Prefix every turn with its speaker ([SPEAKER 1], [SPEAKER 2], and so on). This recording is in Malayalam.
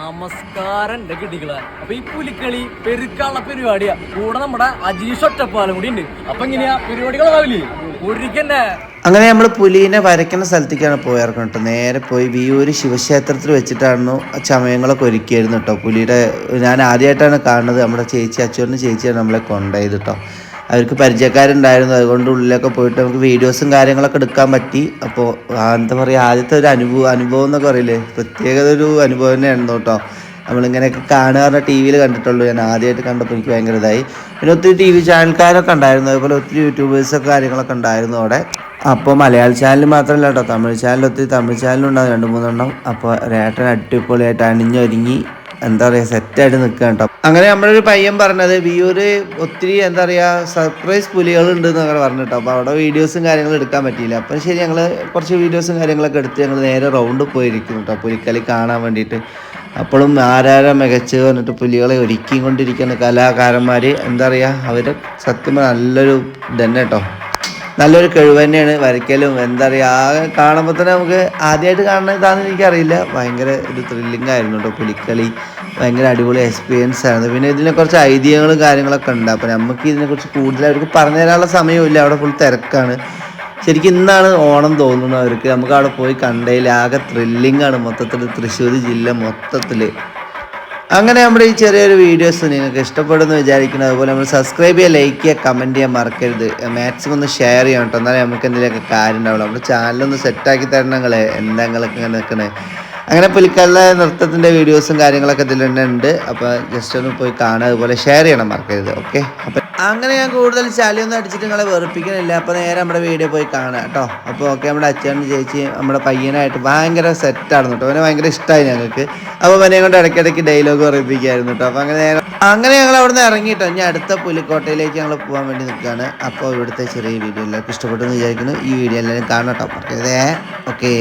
[SPEAKER 1] നമസ്കാരം കിട്ടികളെ അപ്പൊ ഈ പുലിക്കളി പെരുക്കാനുള്ള പരിപാടിയാ. കൂടെ നമ്മുടെ അജീഷ് ഒറ്റപ്പാലം കൂടി ഉണ്ട്. അപ്പൊ എങ്ങനെയാ പരിപാടികളാവില്ലേ ഒരിക്കന്നെ.
[SPEAKER 2] അങ്ങനെ നമ്മൾ പുലീനെ വരയ്ക്കുന്ന സ്ഥലത്തേക്കാണ് പോയിറക്കണം കേട്ടോ. നേരെ പോയി വിയൂര് ശിവക്ഷേത്രത്തിൽ വെച്ചിട്ടായിരുന്നു ചമയങ്ങളൊക്കെ ഒരുക്കിയായിരുന്നു കേട്ടോ. പുലിയുടെ ഞാൻ ആദ്യമായിട്ടാണ് കാണുന്നത്. നമ്മുടെ ചേച്ചി അച്ഛനും ചേച്ചിയാണ് നമ്മളെ കൊണ്ടുപോയത് കേട്ടോ. അവർക്ക് പരിചയക്കാരുണ്ടായിരുന്നു. അതുകൊണ്ട് ഉള്ളിലൊക്കെ പോയിട്ട് നമുക്ക് വീഡിയോസും കാര്യങ്ങളൊക്കെ എടുക്കാൻ പറ്റി. അപ്പോൾ എന്താ പറയുക ആദ്യത്തെ ഒരു അനുഭവം അനുഭവം എന്നൊക്കെ പറയില്ലേ? പ്രത്യേകത ഒരു അനുഭവം തന്നെയായിരുന്നു കേട്ടോ. നമ്മളിങ്ങനെയൊക്കെ കാണുക ടി വിയിൽ കണ്ടിട്ടുള്ളൂ. ഞാൻ ആദ്യമായിട്ട് കണ്ടപ്പോൾ എനിക്ക് ഭയങ്കര ഇതായി. പിന്നെ ഒത്തിരി ടി വി ചാനൽക്കാരൊക്കെ ഉണ്ടായിരുന്നു. അതുപോലെ ഒത്തിരി യൂട്യൂബേഴ്സൊക്കെ കാര്യങ്ങളൊക്കെ ഉണ്ടായിരുന്നു അവിടെ. അപ്പോൾ മലയാള ചാനൽ മാത്രമല്ല കേട്ടോ. തമിഴ് ചാനൽ ഒത്തിരി തമിഴ് ചാനലുണ്ടാകും രണ്ട് മൂന്നെണ്ണം. അപ്പോൾ ഏട്ടൻ അടിപൊളിയായിട്ട് അണിഞ്ഞൊരുങ്ങി എന്താ പറയുക സെറ്റായിട്ട് നിൽക്കുക കേട്ടോ. അങ്ങനെ നമ്മളൊരു പയ്യൻ പറഞ്ഞത് വിയൂര് ഒത്തിരി എന്താ പറയുക സർപ്രൈസ് പുലികൾ പുലികളുണ്ട് എന്നൊക്കെ പറഞ്ഞിട്ടോ. അപ്പോൾ അവിടെ വീഡിയോസും കാര്യങ്ങളും എടുക്കാൻ പറ്റിയില്ല. അപ്പം ശരി ഞങ്ങൾ കുറച്ച് വീഡിയോസും കാര്യങ്ങളൊക്കെ എടുത്ത് ഞങ്ങൾ നേരെ റൗണ്ട് പോയിരിക്കും കേട്ടോ പുലിക്കളി കാണാൻ വേണ്ടിയിട്ട്. അപ്പോഴും ആരാര മികച്ച് പറഞ്ഞിട്ട് പുലികളെ ഒരുക്കിയും കൊണ്ടിരിക്കുന്ന കലാകാരന്മാർ എന്താ പറയുക അവർ സത്യം നല്ലൊരു ഇതന്നെ കേട്ടോ നല്ലൊരു കഴിവ് തന്നെയാണ് വരയ്ക്കലും. എന്താ പറയുക ആ കാണുമ്പോൾ തന്നെ നമുക്ക് ആദ്യമായിട്ട് കാണുന്ന ഇതാണെന്ന് എനിക്കറിയില്ല. ഭയങ്കര ഒരു ത്രില്ലിംഗ് ആയിരുന്നു കേട്ടോ പുലിക്കളി. ഭയങ്കര അടിപൊളി എക്സ്പീരിയൻസ് ആയിരുന്നു. പിന്നെ ഇതിനെ കുറച്ച് ഐതിഹ്യങ്ങളും കാര്യങ്ങളൊക്കെ ഉണ്ട്. അപ്പോൾ നമുക്ക് ഇതിനെക്കുറിച്ച് കൂടുതൽ അവർക്ക് പറഞ്ഞു തരാനുള്ള സമയമില്ല അവിടെ ഫുൾ തിരക്കാണ്. ശരിക്കും ഇന്നാണ് ഓണം തോന്നുന്നത് അവർക്ക്. നമുക്ക് അവിടെ പോയി കണ്ടതിൽ ആകെ ത്രില്ലിംഗ് ആണ്. മൊത്തത്തിൽ തൃശ്ശൂർ ജില്ല മൊത്തത്തിൽ അങ്ങനെ നമ്മുടെ ഈ ചെറിയൊരു വീഡിയോസ് നിങ്ങൾക്ക് ഇഷ്ടപ്പെടുമെന്ന് വിചാരിക്കുന്നത് അതുപോലെ നമ്മൾ സബ്സ്ക്രൈബ് ചെയ്യുക ലൈക്ക് ചെയ്യുക കമന്റ് ചെയ്യാൻ മറക്കരുത്. മാക്സിമം ഒന്ന് ഷെയർ ചെയ്യണം കേട്ടോ. എന്നാലേ നമുക്ക് എന്തെങ്കിലുമൊക്കെ കാര്യം ഉണ്ടാവുള്ളൂ. നമ്മുടെ ചാനലൊന്ന് സെറ്റാക്കി തരണങ്ങളെ എന്താ നിങ്ങളൊക്കെ ഇങ്ങനെ നിൽക്കണേ? അങ്ങനെ പുലിക്കളുടെ നൃത്തത്തിന്റെ വീഡിയോസും കാര്യങ്ങളൊക്കെ ഇതിൽ തന്നെ ഉണ്ട്. അപ്പോൾ ജസ്റ്റ് ഒന്ന് പോയി കാണുക അതുപോലെ ഷെയർ ചെയ്യണം മറക്കരുത് ഓക്കെ അപ്പം അങ്ങനെ ഞാൻ കൂടുതൽ ചളിയൊന്നും അടിച്ചിട്ട് നിങ്ങളെ വെറുപ്പിക്കണില്ല. അപ്പോൾ നേരെ നമ്മുടെ വീഡിയോ പോയി കാണുക കേട്ടോ. അപ്പോൾ ഓക്കെ നമ്മുടെ അച്ഛനും ചേച്ചി നമ്മുടെ പയ്യനായിട്ട് ഭയങ്കര സെറ്റാണ് കേട്ടോ. അവനെ ഭയങ്കര ഇഷ്ടമായി ഞങ്ങൾക്ക്. അപ്പോൾ അവനെ കൊണ്ട് ഇടയ്ക്കിടയ്ക്ക് ഡയലോഗ് പറയിപ്പിക്കായിരുന്നു കേട്ടോ. അപ്പോൾ അങ്ങനെ അങ്ങനെ ഞങ്ങൾ അവിടെ നിന്ന് ഇറങ്ങിയിട്ടോ ഇനി അടുത്ത പുലിക്കോട്ടയിലേക്ക് ഞങ്ങൾ പോകാൻ വേണ്ടി നിൽക്കുകയാണ്. അപ്പോൾ ഇവിടുത്തെ ചെറിയ വീഡിയോ എല്ലാവർക്കും ഇഷ്ടപ്പെട്ടെന്ന് വിചാരിക്കുന്നു. ഈ വീഡിയോ എല്ലാവരും കാണാം കേട്ടോ. മറക്കരുതേ. ഓക്കെ